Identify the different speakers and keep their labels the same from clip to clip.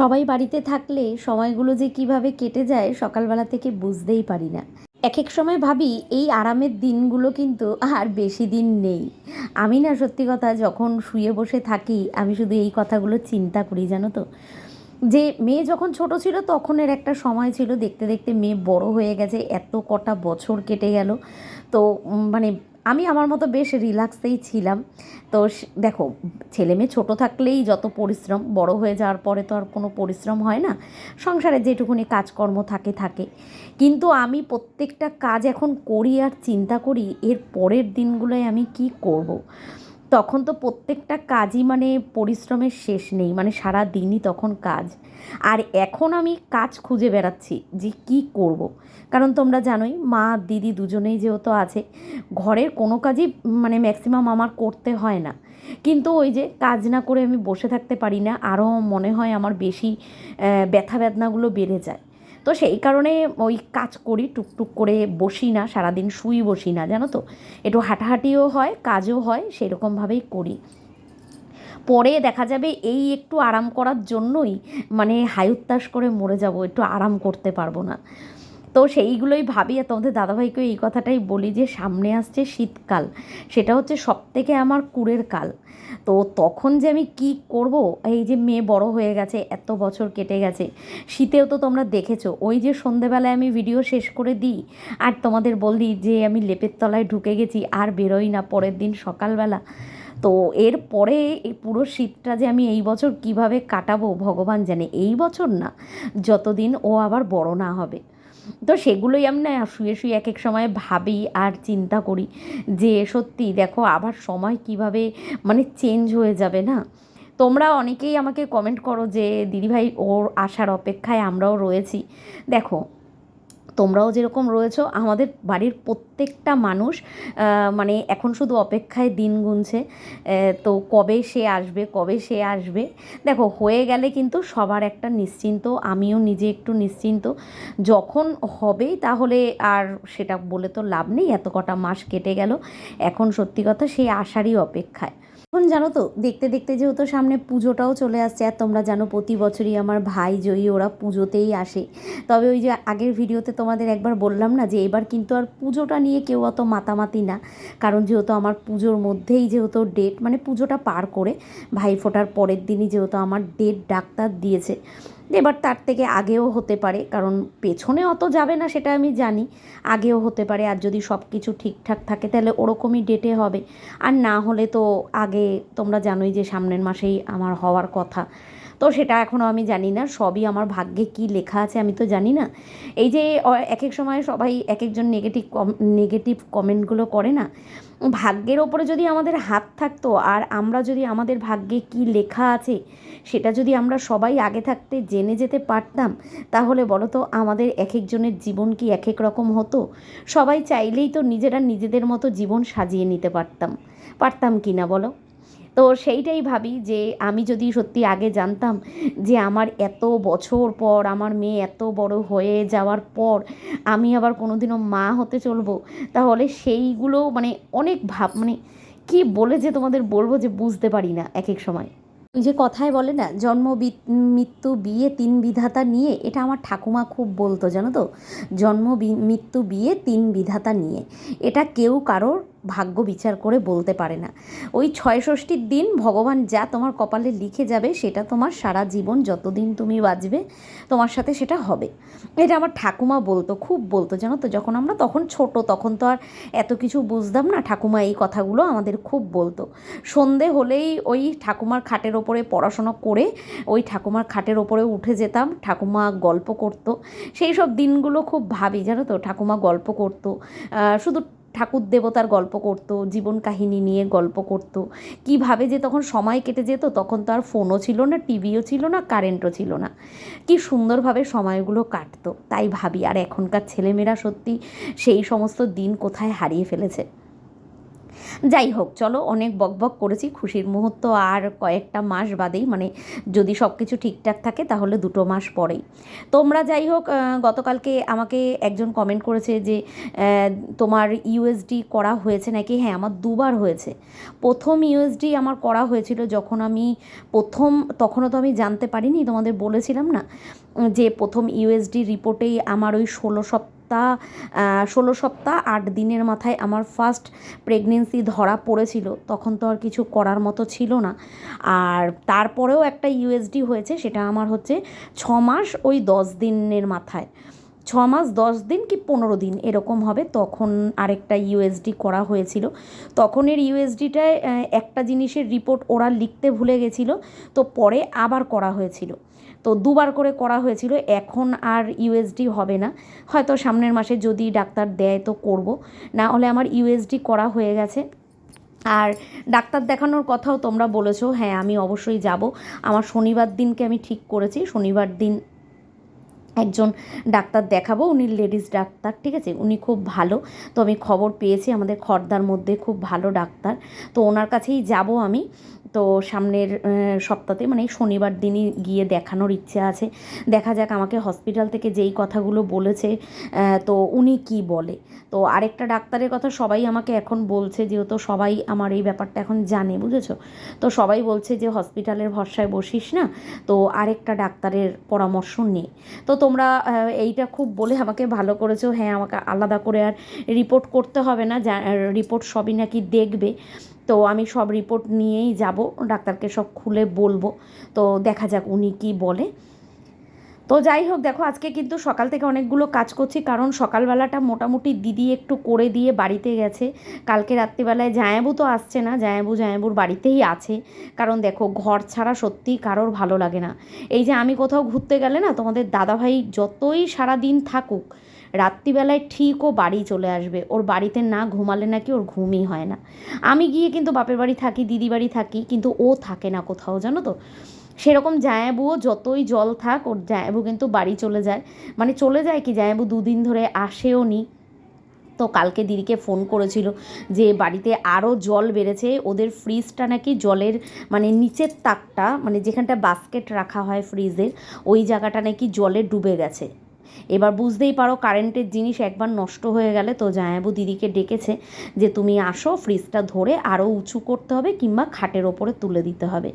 Speaker 1: সবাই বাড়িতে থাকলে সময়গুলো যে কীভাবে কেটে যায় সকালবেলা থেকে বুঝতেই পারি না। এক এক সময় ভাবি এই আরামের দিনগুলো কিন্তু আর বেশি দিন নেই। আমি না, সত্যি কথা, যখন শুয়ে বসে থাকি, আমি শুধু এই কথাগুলো চিন্তা করি, জানো তো। যে মেয়ে যখন ছোট ছিল, তখনের একটা সময় ছিল, দেখতে দেখতে মেয়ে বড় হয়ে গেছে, এত কটা বছর কেটে গেল। তো মানে আমি আমার মতো বেশ রিল্যাক্সেই ছিলাম। তো দেখো, ছেলে মেয়ে ছোটো থাকলেই যত পরিশ্রম, বড় হয়ে যাওয়ার পরে তো আর কোনো পরিশ্রম হয় না। সংসারে যেটুকুনি কাজকর্ম থাকে থাকে। কিন্তু আমি প্রত্যেকটা কাজ এখন করি আর চিন্তা করি, এর পরের দিনগুলোয় আমি কি করব। তখন তো প্রত্যেকটা কাজই মানে পরিশ্রমের শেষ নেই মানে সারা দিনই তখন কাজ। আর এখন আমি কাজ খুঁজে বেড়াচ্ছি যে কি করব। কারণ তোমরা জানোই, মা, দিদি দুজনেই যেহেতু আছে, ঘরের কোনো কাজই মানে ম্যাক্সিমাম আমার করতে হয় না। কিন্তু ওই যে কাজ না করে আমি বসে থাকতে পারি না আরও মনে হয় আমার বেশি ব্যথা বেদনাগুলো বেড়ে যায়। তো সেই কারণে ওই কাজ করি, টুকটুক করে বসি না, সারাদিন শুই বসি না, জানো তো? একটু হাঁটাহাঁটিও হয়, কাজও হয়, সেরকমভাবেই করি। পরে দেখা যাবে এই একটু আরাম করার জন্যই মানে হায়ুত্তাস করে মরে যাব, একটু আরাম করতে পারব না। তো সেইগুলোই ভাবি আর তোমাদের দাদাভাইকে এই কথাটাই বলি যে সামনে আসছে শীতকাল। সেটা হচ্ছে সব থেকে আমার কুড়ের কাল। তো তখন যে আমি কি করব? এই যে মেয়ে বড় হয়ে গেছে, এত বছর কেটে গেছে। শীতেও তো তোমরা দেখেছ, ওই যে সন্ধেবেলায় আমি ভিডিও শেষ করে দিই আর তোমাদের বলি যে আমি লেপের তলায় ঢুকে গেছি, আর বেরোই না পরের দিন সকালবেলা। তো এর পরে এই পুরো শীতটা যে আমি এই বছর কীভাবে কাটাবো, ভগবান জানে। এই বছর না, যতদিন ও আবার বড় না হবে। তো সেগুলোই আমি না শুয়ে শুয়ে এক এক সময় ভাবি আর চিন্তা করি যে সত্যি দেখো আবার সময় কীভাবে মানে চেঞ্জ হয়ে যাবে না? তোমরা অনেকেই আমাকে কমেন্ট করো যে, দিদিভাই, ওর আসার অপেক্ষায় আমরাও রয়েছি। দেখো তোমরাও যেরকম রয়েছো, আমাদের বাড়ির প্রত্যেকটা মানুষ মানে এখন শুধু অপেক্ষায় দিন গুনছে। তো কবে সে আসবে, কবে সে আসবে? দেখো, হয়ে গেলে কিন্তু সবার একটা নিশ্চিন্ত, আমিও নিজে একটু নিশ্চিন্ত। যখন হবেই তাহলে আর সেটা বলে তো লাভ নেই, এত কটা মাস কেটে গেল। এখন সত্যি কথা, সেই আশারই অপেক্ষায়। এখন জানো তো, দেখতে দেখতে যেহেতু সামনে পুজোটাও চলে আসছে, আর তোমরা জানো প্রতি বছরই আমার ভাই জয়ী, ওরা পুজোতেই আসে। তবে ওই যে আগের ভিডিওতে তোমাদের একবার বললাম না যে, এবার কিন্তু আর পুজোটা নিয়ে কেউ অত মাতামাতি না। কারণ যেহেতু আমার পুজোর মধ্যেই যেহেতু ডেট মানে পুজোটা পার করে, ভাই ফোটার পরের দিনই যেহেতু আমার ডেট ডাক্তার দিয়েছে। এবার তার থেকে আগেও হতে পারে, কারণ পেছনে অত যাবে না সেটা আমি জানি, আগেও হতে পারে। আর যদি সব কিছু ঠিকঠাক থাকে, তাহলে ওরকমই ডেটে হবে। আর না হলে তো আগে তোমরা জানোই যে সামনের মাসেই আমার হওয়ার কথা। তো সেটা এখনও আমি জানি না, সবই আমার ভাগ্যে কি লেখা আছে আমি তো জানি না। এই যে এক এক সময় সবাই এক একজন নেগেটিভ নেগেটিভ কমেন্টগুলো করে না, ভাগ্যের ওপরে যদি আমাদের হাত থাকতো আর আমরা যদি আমাদের ভাগ্যে কি লেখা আছে, সেটা যদি আমরা সবাই আগে থাকতে জেনে যেতে পারতাম, তাহলে বলো তো আমাদের এক একজনের জীবন কি এক এক রকম হতো? সবাই চাইলেই তো নিজেরা নিজেদের মতো জীবন সাজিয়ে নিতে পারতাম পারতাম কি না বলো? তো সেইটাই ভাবি যে আমি যদি সত্যি আগে জানতাম যে আমার এত বছর পর, আমার মেয়ে এত বড় হয়ে যাওয়ার পর আমি আবার কোনোদিনও মা হতে চলবো, তাহলে সেইগুলো মানে অনেক ভাব মানে কি বলে যে তোমাদের বলব যে বুঝতে পারি না এক এক সময়। ওই যে কথায় বলে না, জন্ম মৃত্যু বিয়ে তিন বিধাতা নিয়ে, এটা আমার ঠাকুমা খুব বলতো, জানো তো? জন্ম মৃত্যু বিয়ে তিন বিধাতা নিয়ে, এটা কেউ কারোর ভাগ্য বিচার করে বলতে পারে না। ওই ছয় ষষ্ঠীর দিন ভগবান যা তোমার কপালে লিখে যাবে, সেটা তোমার সারা জীবন যতদিন তুমি বাঁচবে, তোমার সাথে সেটা হবে। এটা আমার ঠাকুমা বলতো, খুব বলতো, জানো তো, যখন আমরা তখন ছোট, তখন তো আর এত কিছু বুঝতাম না, ঠাকুমা এই কথাগুলো আমাদের খুব বলতো। সন্ধে হলেই ওই ঠাকুমার খাটের ওপরে পড়াশোনা করে, ওই ঠাকুমার খাটের ওপরে উঠে যেতাম, ঠাকুমা গল্প করতো। সেই সব দিনগুলো খুব ভাবি, জানো তো, ঠাকুমা গল্প করতো। শুধু ঠাকুর দেবতার গল্প করতো, জীবন কাহিনী নিয়ে গল্প করতো। কীভাবে যে তখন সময় কেটে যেত, তখন তো আর ফোনও ছিল না টিভিও ছিল না কারেন্টও ছিল না। কি সুন্দরভাবে সময়গুলো কাটতো, তাই ভাবি, আর এখনকার ছেলেমেয়েরা সত্যি সেই সমস্ত দিন কোথায় হারিয়ে ফেলেছে? যাই হোক, চলো অনেক বকবক করেছি। খুশির মুহূর্ত আর কয়েকটা মাস বাদেই মানে যদি সব কিছু ঠিকঠাক থাকে তাহলে দুটো মাস পরেই। তোমরা যাই হোক গতকালকে আমাকে একজন কমেন্ট করেছে যে তোমার ইউএসডি করা হয়েছে নাকি? হ্যাঁ আমার দুবার হয়েছে। প্রথম ইউএসডি আমার করা হয়েছিল যখন আমি প্রথম, তখনও তো আমি জানতে পারিনি, তোমাদের বলেছিলাম না, যে প্রথম ইউএসডি রিপোর্টেই আমার ওই ষোলো সপ্তাহ আহ, ষোলো সপ্তাহ আট দিনের মাথায় আমার ফার্স্ট প্রেগনেন্সি ধরা পড়েছিল। তখন তো আর কিছু করার মতো ছিল না। আর তারপরেও একটা ইউএসডি হয়েছে সেটা আমার হচ্ছে ছ মাস ওই দশ দিনের মাথায়। ছ মাস দশ দিন কি পনেরো দিন এরকম হবে। তখন আরেকটা ইউএসডি করা হয়েছিল। তখনের ইউএসডিটায় একটা জিনিসের রিপোর্ট ওরা লিখতে ভুলে গেছিল। তো পরে আবার করা হয়েছিল। তো দুবার করে করা হয়েছিল, এখন আর ইউএসডি হবে না। হয়তো সামনের মাসে যদি ডাক্তার দেয় তো করব। না হলে আমার ইউএসডি করা হয়ে গেছে। আর ডাক্তার দেখানোর কথাও তোমরা বলেছ হ্যাঁ আমি অবশ্যই যাব। আমার শনিবার দিনকে আমি ঠিক করেছি, শনিবার দিন একজন ডাক্তার দেখাবো, উনি লেডিস ডাক্তার, ঠিক আছে? উনি খুব ভালো। তো আমি খবর পেয়েছি, আমাদের খর্দার মধ্যে খুব ভালো ডাক্তার। তো ওনার কাছেই যাব আমি। তো সামনের আহ, সপ্তাহে মানে শনিবার দিনই গিয়ে দেখানোর ইচ্ছে আছে। দেখা যাক আমাকে হসপিটাল থেকে যেই কথাগুলো বলেছে তো উনি কি বলে? তো আরেকটা ডাক্তারের কথা সবাই আমাকে এখন বলছে যেহেতু সবাই আমার এই ব্যাপারটা এখন জানে বুঝেছ? তো সবাই বলছে যে হসপিটালের ভরসায় বসিস না তো আরেকটা ডাক্তারের পরামর্শ নে। তো তোমরা এইটা খুব বলে আমাকে ভালো করেছ হ্যাঁ আমাকে আলাদা করে আর রিপোর্ট করতে হবে না রিপোর্ট সবই নাকি দেখবে। তো আমি সব রিপোর্ট নিয়েই যাব, ডাক্তারকে সব খুলে বলব। তো দেখা যাক উনি কি বলে। তো যাই হোক, দেখো আজকে কিন্তু সকাল থেকে অনেকগুলো কাজ করছি, কারণ সকালবেলাটা মোটামুটি দিদি একটু করে দিয়ে বাড়িতে গেছে। কালকে রাত্রিবেলায় জায়াবু তো আসছে না, জায়াবু জায়াবুর বাড়িতেই আছে। কারণ দেখো, ঘর ছাড়া সত্যিই কারোর ভালো লাগে না। এই যে আমি কোথাও ঘুরতে গেলে না, তোমাদের দাদাভাই যতই সারা দিন থাকুক রাত্রিবেলায় ঠিক ও বাড়ি চলে আসবে। ওর বাড়িতে না ঘুমালে নাকি ওর ঘুমই হয় না। আমি গিয়ে কিন্তু বাপের বাড়ি থাকি দিদি বাড়ি থাকি, কিন্তু ও থাকে না কোথাও, জানো তো? সেরকম জায়াবুও যতই জল থাক, ওর জায়াবু কিন্তু বাড়ি চলে যায়। মানে চলে যায় কি, জায়াবু দুদিন ধরে আসেও নি। তো কালকে দিদিকে ফোন করেছিল যে, বাড়িতে আরও জল বেড়েছে। ওদের ফ্রিজটা নাকি জলের মানে নিচের তাকটা মানে যেখানটা বাস্কেট রাখা হয় ফ্রিজের, ওই জায়গাটা নাকি জলে ডুবে গেছে। এবার বুঝতেই পারো কারেন্টের জিনিস একবার নষ্ট হয়ে গেলে তো জায়াবু দিদিকে ডেকেছে যে তুমি আসো ফ্রিজটা ধরে আরও উঁচু করতে হবে কিংবা খাটের ওপরে তুলে দিতে হবে।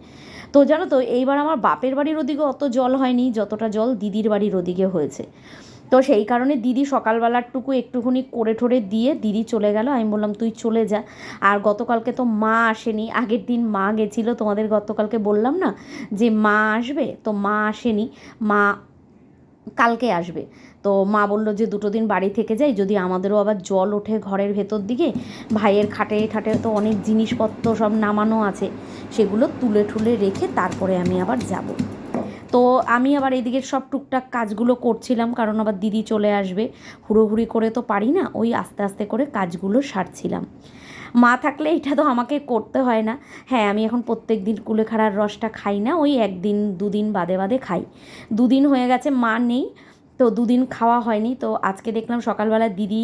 Speaker 1: তো জানো তো, এইবার আমার বাপের বাড়ির ওদিকে অত জল হয়নি, যতটা জল দিদির বাড়ির ওদিকে হয়েছে। তো সেই কারণে দিদি সকালবেলারটুকু একটুখানি করে ঠোরে দিয়ে দিদি চলে গেল। আমি বললাম, তুই চলে যা। আর গতকালকে তো মা আসেনি, আগের দিন মা গেছিল, তোমাদের গতকালকে বললাম না যে মা আসবে? তো মা আসেনি। মা কালকে আসবে। তো মা বলল যে দুটো দিন বাড়ি থেকে যাই, যদি আমাদেরও আবার জল ওঠে ঘরের ভেতর দিকে, ভাইয়ের খাটে ঠাটে তো অনেক জিনিসপত্র সব নামানো আছে, সেগুলো তুলে ঠুলে রেখে তারপরে আমি আবার যাব। তো আমি আবার এদিকে সব টুকটাক কাজগুলো করছিলাম, কারণ আবার দিদি চলে আসবে। হুড়োহুড়ি করে তো পারি না, ওই আস্তে আস্তে করে কাজগুলো সারছিলাম। মা থাকলে এটা তো আমাকে করতে হয় না। হ্যাঁ আমি এখন প্রত্যেক দিন কুলেখাড়ার রসটা খাই না, ওই একদিন, দুদিন বাদে বাদে খাই। দুদিন হয়ে গেছে, মা নেই, তো দুদিন খাওয়া হয়নি, তো আজকে দেখলাম সকালবেলা দিদি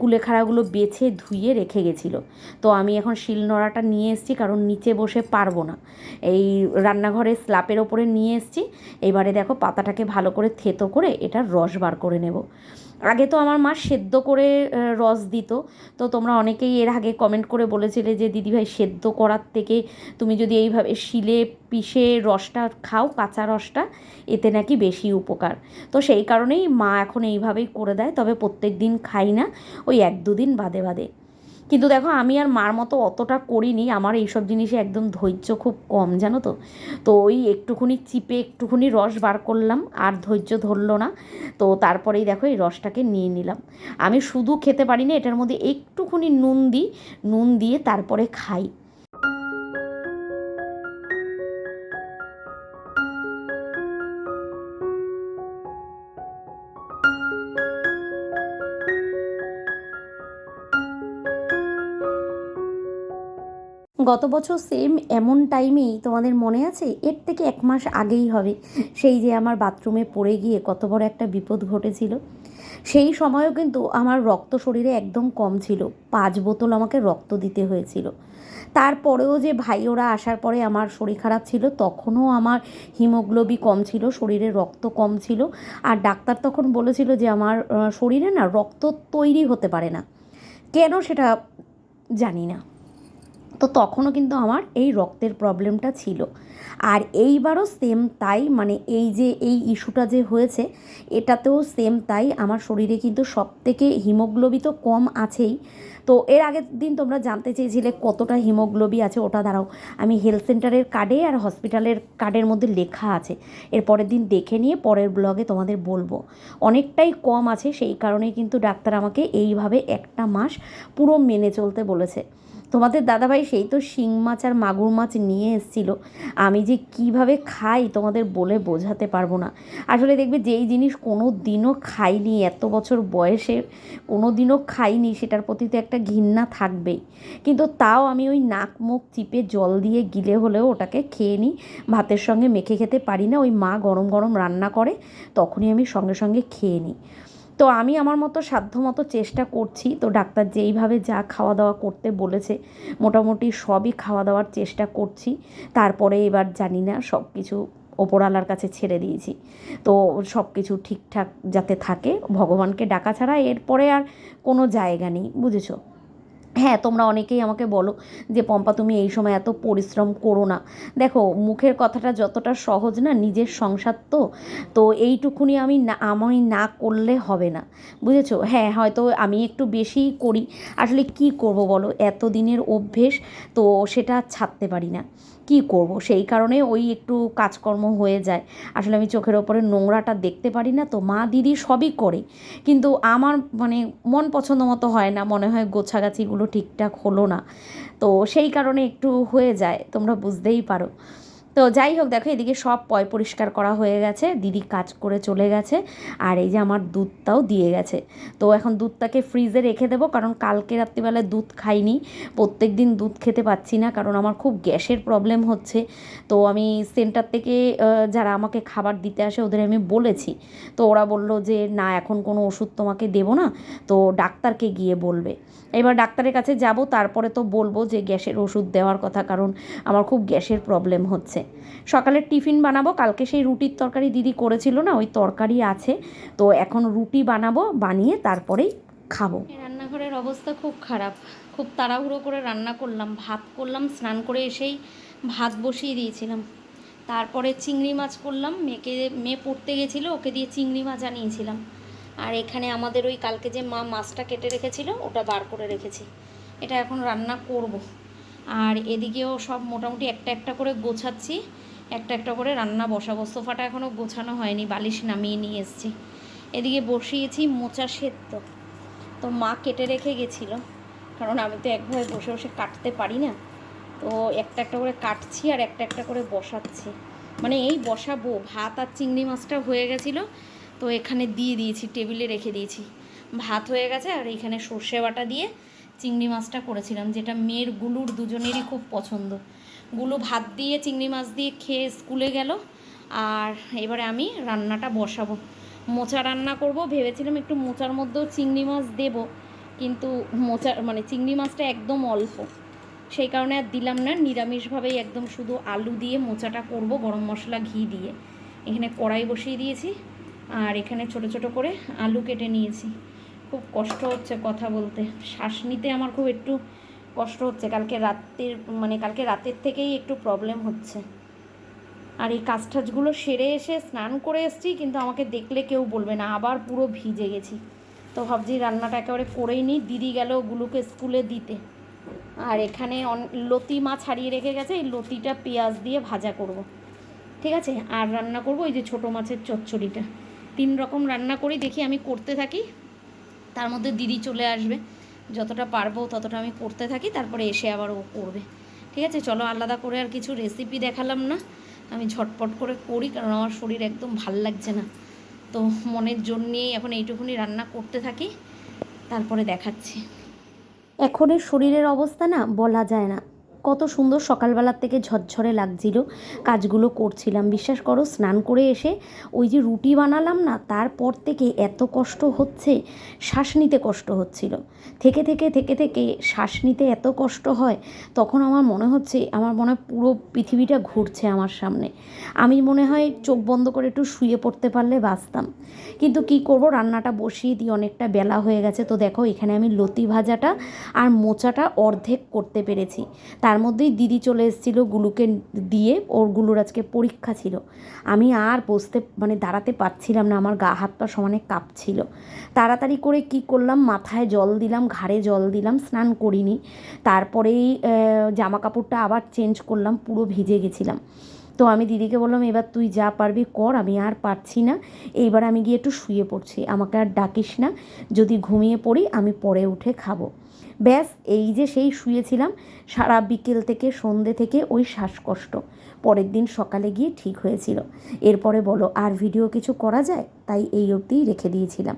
Speaker 1: কুলেখাড়াগুলো বেছে ধুয়ে রেখে গেছিল। তো আমি এখন শিলনোড়াটা নিয়ে এসেছি, কারণ নিচে বসে পারব না। এই রান্নাঘরের স্ল্যাপের ওপরে নিয়ে এসেছি, এবারে দেখো পাতাটাকে ভালো করে থেতো করে এটার রস বার করে নেব। আগে তো আমার মা সেদ্ধ করে রস দিত। তো তোমরা অনেকেই এর আগে কমেন্ট করে বলেছিলে যে, দিদিভাই, সেদ্ধ করার থেকে তুমি যদি এইভাবে শিলে পিষে রসটা খাও, কাঁচা রসটা, এতে নাকি বেশি উপকার। তো সেই কারণেই মা এখন এইভাবেই করে দেয়, তবে প্রত্যেক দিন খাই না, ওই এক দুদিন বাদে বাদে। কিন্তু দেখো, আমি আর মার মতো অতটা করিনি। আমার এইসব জিনিসে একদম ধৈর্য খুব কম, জানো তো? তো ওই একটুখানি চিপে একটুখানি রস বার করলাম, আর ধৈর্য ধরলো না। তো তারপরেই দেখো, এই রসটাকে নিয়ে নিলাম। আমি শুধু খেতে পারি না, এটার মধ্যে একটুখানি নুন দিই। নুন দিয়ে তারপরে খাই। গত বছর সেম এমন টাইমেই তোমাদের মনে আছে? এর থেকে এক মাস আগেই হবে। সেই যে আমার বাথরুমে পড়ে গিয়ে কত বড় একটা বিপদ ঘটেছিল। সেই সময়ও কিন্তু আমার রক্ত শরীরে একদম কম ছিল। পাঁচ বোতল আমাকে রক্ত দিতে হয়েছিল। তারপরেও যে ভাই ওরা আসার পরে আমার শরীর খারাপ ছিল, তখনও আমার হিমোগ্লোবি কম ছিল, শরীরে রক্ত কম ছিল। আর ডাক্তার তখন বলেছিল যে আমার শরীরে না রক্ত তৈরি হতে পারে না। কেন সেটা জানি না। তো তখনও কিন্তু আমার এই রক্তের প্রবলেমটা ছিল। আর এইবারও সেম তাই মানে এই যে, এই ইস্যুটা যে হয়েছে, এটাতেও সেম তাই। আমার শরীরে কিন্তু সব থেকে হিমোগ্লোবি তো কম আছেই। তো এর আগের দিন তোমরা জানতে চেয়েছিলে কতটা হিমোগ্লোবি আছে, ওটা দাঁড়াও। আমি হেলথ সেন্টারের কার্ডে আর হসপিটালের কার্ডের মধ্যে লেখা আছে। এর পরের দিন দেখে নিয়ে পরের ব্লগে তোমাদের বলব। অনেকটাই কম আছে, সেই কারণেই কিন্তু ডাক্তার আমাকে এইভাবে একটা মাস পুরো মেনে চলতে বলেছে। তোমাদের দাদাভাই সেই তো শিং মাছ আর মাগুর মাছ নিয়ে এসেছিল। আমি যে কীভাবে খাই তোমাদের বলে বোঝাতে পারব না। আসলে দেখবে যেই জিনিস কোনো দিনও খাইনি, এত বছর বয়সে কোনো দিনও খাইনি, সেটার প্রতি তো একটা ঘৃণা থাকবেই। কিন্তু তাও আমি ওই নাক মুখ চিপে জল দিয়ে গিলে হলেও ওটাকে খেয়ে নিই। ভাতের সঙ্গে মেখে খেতে পারি না, ওই মা গরম গরম রান্না করে, তখনই আমি সঙ্গে সঙ্গে খেয়ে নিই। তো আমি আমার মতো সাধ্য মতো চেষ্টা করছি। তো ডাক্তার যেইভাবে যা খাওয়া দাওয়া করতে বলেছে, মোটামুটি সবই খাওয়া দাওয়ার চেষ্টা করছি। তারপরে এবার জানি না সব কিছু ওপরওয়ালার কাছে ছেড়ে দিয়েছি। তো সব কিছু ঠিকঠাক যাতে থাকে, ভগবানকে ডাকা ছাড়া এরপরে আর কোনো জায়গা নেই, বুঝেছ? হ্যাঁ তোমরা অনেকেই আমাকে বলো যে, পম্পা, তুমি এই সময় এত পরিশ্রম করো না। দেখো, মুখের কথাটা যতটা সহজ না, নিজের সংসার তো। তো এইটুকুনি আমি না আমি না করলে হবে না। বুঝেছ? হ্যাঁ হয়তো আমি একটু বেশিই করি। আসলে কি করব বলো? এত দিনের অভ্যেস তো সেটা ছাড়তে পারি না। কি করব? সেই কারণে ওই একটু কাজকর্ম হয়ে যায়। আসলে আমি চোখের ওপরে নোংরাটা দেখতে পারি না তো মা, দিদি সবই করে। কিন্তু আমার মানে মন পছন্দ মতো হয় না, মনে হয় গোছাগাছিগুলো ঠিকঠাক হলো না। তো সেই কারণে একটু হয়ে যায়, তোমরা বুঝতেই পারো। তো যাই হোক, দেখো এদিকে সব পয় পরিষ্কার করা হয়ে গেছে, দিদি কাজ করে চলে গেছে, আর এই যে আমার দুধটাও দিয়ে গেছে। তো এখন দুধটাকে ফ্রিজে রেখে দেবো, কারণ কালকে রাত্রিবেলায় দুধ খাইনি প্রত্যেক দিন দুধ খেতে পাচ্ছি না, কারণ আমার খুব গ্যাসের প্রবলেম হচ্ছে। তো আমি সেন্টার থেকে যারা আমাকে খাবার দিতে আসে ওদের আমি বলেছি। তো ওরা বলল যে, না, এখন কোনো ওষুধ তোমাকে দেবো না। তো ডাক্তারকে গিয়ে বলবে। এবার ডাক্তারের কাছে যাব, তারপরে তো বলব যে, গ্যাসের ওষুধ দেওয়ার কথা, কারণ আমার খুব গ্যাসের প্রবলেম হচ্ছে। সকালের টিফিন বানাবো, কালকে সেই রুটির তরকারি দিদি করেছিল না, ওই তরকারি আছে। তো এখন রুটি বানাবো, বানিয়ে তারপরেই খাব। রান্নাঘরের অবস্থা খুব খারাপ। খুব তাড়াহুড়ো করে রান্না করলাম, ভাত করলাম, স্নান করে এসেই ভাত বসিয়ে দিয়েছিলাম। তারপরে চিংড়ি মাছ করলাম, মেয়েকে, মেয়ে পড়তে গেছিল, ওকে দিয়ে চিংড়ি মাছ আনিয়েছিলাম। আর এখানে আমাদের ওই কালকে যে মা মাছটা কেটে রেখেছিল, ওটা বার করে রেখেছি। এটা এখন রান্না করব। আর এদিকেও সব মোটামুটি একটা একটা করে গোছাচ্ছি। একটা একটা করে রান্না বসাবো। সোফাটা এখনও গোছানো হয়নি, বালিশ নামিয়ে নিয়ে এসেছি। এদিকে বসিয়েছি মোচা সেদ্ধ। তো মা কেটে রেখে গেছিল। কারণ আমি তো একভাবে বসে বসে কাটতে পারি না। তো একটা একটা করে কাটছি আর একটা একটা করে বসাচ্ছি। মানে এই বসাবো। ভাত আর চিংড়ি মাছটা হয়ে গেছিল। তো এখানে দিয়ে দিয়েছি, টেবিলে রেখে দিয়েছি। ভাত হয়ে গেছে আর এখানে সর্ষে বাটা দিয়ে চিংড়ি মাছটা করেছিলাম, যেটা মেয়ের গুলুর দুজনেরই খুব পছন্দ। গুলু ভাত দিয়ে চিংড়ি মাছ দিয়ে খেয়ে স্কুলে গেল, আর এবারে আমি রান্নাটা বসাবো। মোচা রান্না করব, ভেবেছিলাম একটু মোচার মধ্যেও চিংড়ি মাছ দেব, কিন্তু মোচা মানে চিংড়ি মাছটা একদম অল্প। সেই কারণে আর দিলাম না, নিরামিষভাবেই একদম শুধু আলু দিয়ে মোচাটা করব, গরম মশলা, ঘি দিয়ে। এখানে কড়াই বসিয়ে দিয়েছি, আর এখানে ছোট ছোট করে আলু কেটে নিয়েছি। খুব কষ্ট হচ্ছে কথা বলতে। শ্বাস নিতে আমার খুব একটু কষ্ট হচ্ছে। কালকে রাতের মানে কালকে রাতের থেকেই একটু প্রবলেম হচ্ছে। আর এই কাজ টাজগুলো সেরে এসে স্নান করে এসেছি, কিন্তু আমাকে দেখলে কেউ বলবে না। আবার পুরো ভিজে গেছি। তো ভাবছি রান্নাটা একেবারে করেই নিই। দিদি গেল ওগুলোকে স্কুলে দিতে। আর এখানে অন- লতি মাছ ছাড়িয়ে রেখে গেছে। এই লতিটা পেঁয়াজ দিয়ে ভাজা করব। ঠিক আছে? আর রান্না করব ওই যে ছোটো মাছের চচ্চড়িটা। তিন রকম রান্না করি। দেখি আমি করতে থাকি। তার মধ্যে দিদি চলে আসবে। যতটা পারব ততটা আমি করতে থাকি, তারপরে এসে আবার ও করবে। ঠিক আছে, চলো আলাদা করে আর কিছু রেসিপি দেখালাম না। আমি ঝটপট করে করি, কারণ আমার শরীর একদম ভালো লাগছে না। তো মনের জন্যেই এখন এইটুকুনি রান্না করতে থাকি, তারপরে দেখাচ্ছি। এখনের শরীরের অবস্থা না বলা যায় না। কত সুন্দর সকালবেলার থেকে ঝরঝরে লাগছিল। কাজগুলো করছিলাম। বিশ্বাস করো, স্নান করে এসে ওই যে রুটি বানালাম না, তারপর থেকে এত কষ্ট হচ্ছে, শ্বাস নিতে কষ্ট হচ্ছিল। থেকে থেকে থেকে থেকে শ্বাস নিতে এত কষ্ট হয়, তখন আমার মনে হচ্ছে, আমার মনে হয় পুরো পৃথিবীটা ঘুরছে আমার সামনে। আমি মনে হয় চোখ বন্ধ করে একটু শুয়ে পড়তে পারলে বাঁচতাম। কিন্তু কি করব, রান্নাটা বসিয়ে দিয়ে অনেকটা বেলা হয়ে গেছে। তো দেখো, এখানে আমি লতি ভাজাটা আর মোচাটা অর্ধেক করতে পেরেছি। তার মধ্যেই দিদি চলে এসেছিল গুলুকে দিয়ে, ওর গুলুর আজকে পরীক্ষা ছিল। আমি আর বসতে মানে দাঁড়াতে পারছিলাম না, আমার গা হাত পা সমানে কাঁপছিল। তাড়াতাড়ি করে কি করলাম, মাথায় জল দিলাম, ঘাড়ে জল দিলাম, স্নান করিনি। তারপরেই জামা কাপড়টা আবার চেঞ্জ করলাম, পুরো ভিজে গেছিলাম। তো আমি দিদিকে বললাম, এবার তুই যা পারবি কর, আমি আর পারছি না। এইবার আমি গিয়ে একটু শুয়ে পড়ছি, আমাকে আর ডাকিস না। যদি ঘুমিয়ে পড়ি, আমি পরে উঠে খাব। ব্যাস, এই যে সেই শুয়েছিলাম, সারা বিকেল থেকে সন্ধে থেকে ওই শ্বাসকষ্ট। পরের দিন সকালে গিয়ে ঠিক হয়েছিল। এরপরে বলো, আর ভিডিও কিছু করা যায়? তাই এই অবধিই রেখে দিয়েছিলাম।